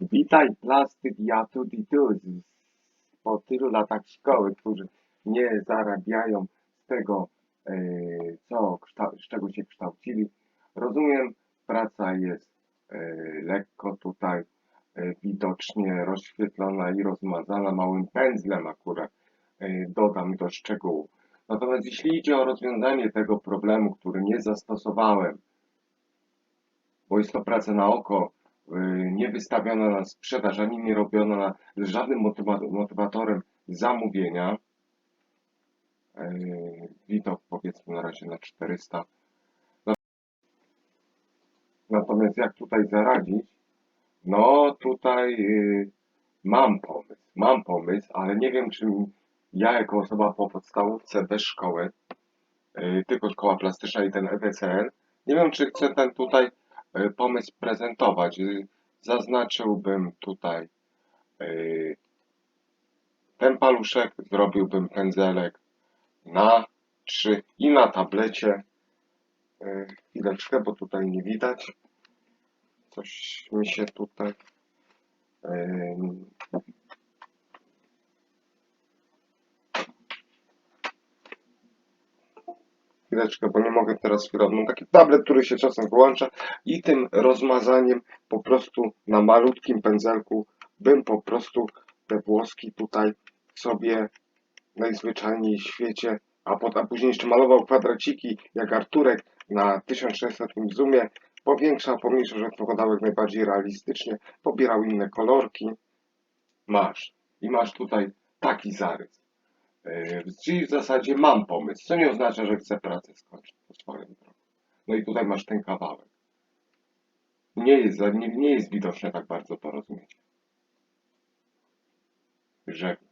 Witaj plastyk, ja tu i tu. Po tylu latach szkoły, którzy nie zarabiają z tego, e, co, z czego się kształcili. Rozumiem, praca jest e, lekko tutaj e, widocznie rozświetlona i rozmazana małym pędzlem akurat. Dodam do szczegółu. Natomiast jeśli idzie o rozwiązanie tego problemu, który nie zastosowałem, bo jest to praca na oko, nie wystawiona na sprzedaż, ani nie robiona żadnym motywa- motywatorem zamówienia. Y, Widok powiedzmy na razie na 400. No- Natomiast jak tutaj zaradzić? No tutaj y, mam pomysł, mam pomysł, ale nie wiem czy ja jako osoba po podstawówce bez szkoły, y, tylko szkoła plastyczna i ten EWCN, nie wiem czy chcę ten tutaj y, pomysł prezentować. Y, Zaznaczyłbym tutaj y, ten paluszek, zrobiłbym pędzelek na 3 i na tablecie. Y, Chwileczkę, bo tutaj nie widać. Coś mi się tutaj. Chwileczkę, bo nie mogę teraz chwilę. Mam taki tablet, który się czasem wyłącza i tym rozmazaniem po prostu na malutkim pędzelku bym po prostu te włoski tutaj sobie najzwyczajniej w świecie, a, pot, a później jeszcze malował kwadraciki jak Arturek na 1600 zoomie, powiększał, pomniejszał, żeby wyglądały jak najbardziej realistycznie, pobierał inne kolorki. Masz. I masz tutaj taki zarys. Yy, Czyli w zasadzie mam pomysł, co nie oznacza, że chcę pracę skończyć po swoją drogą. No i tutaj masz ten kawałek. Nie jest, nie, nie jest widoczne tak bardzo porozumienie. Żegnam.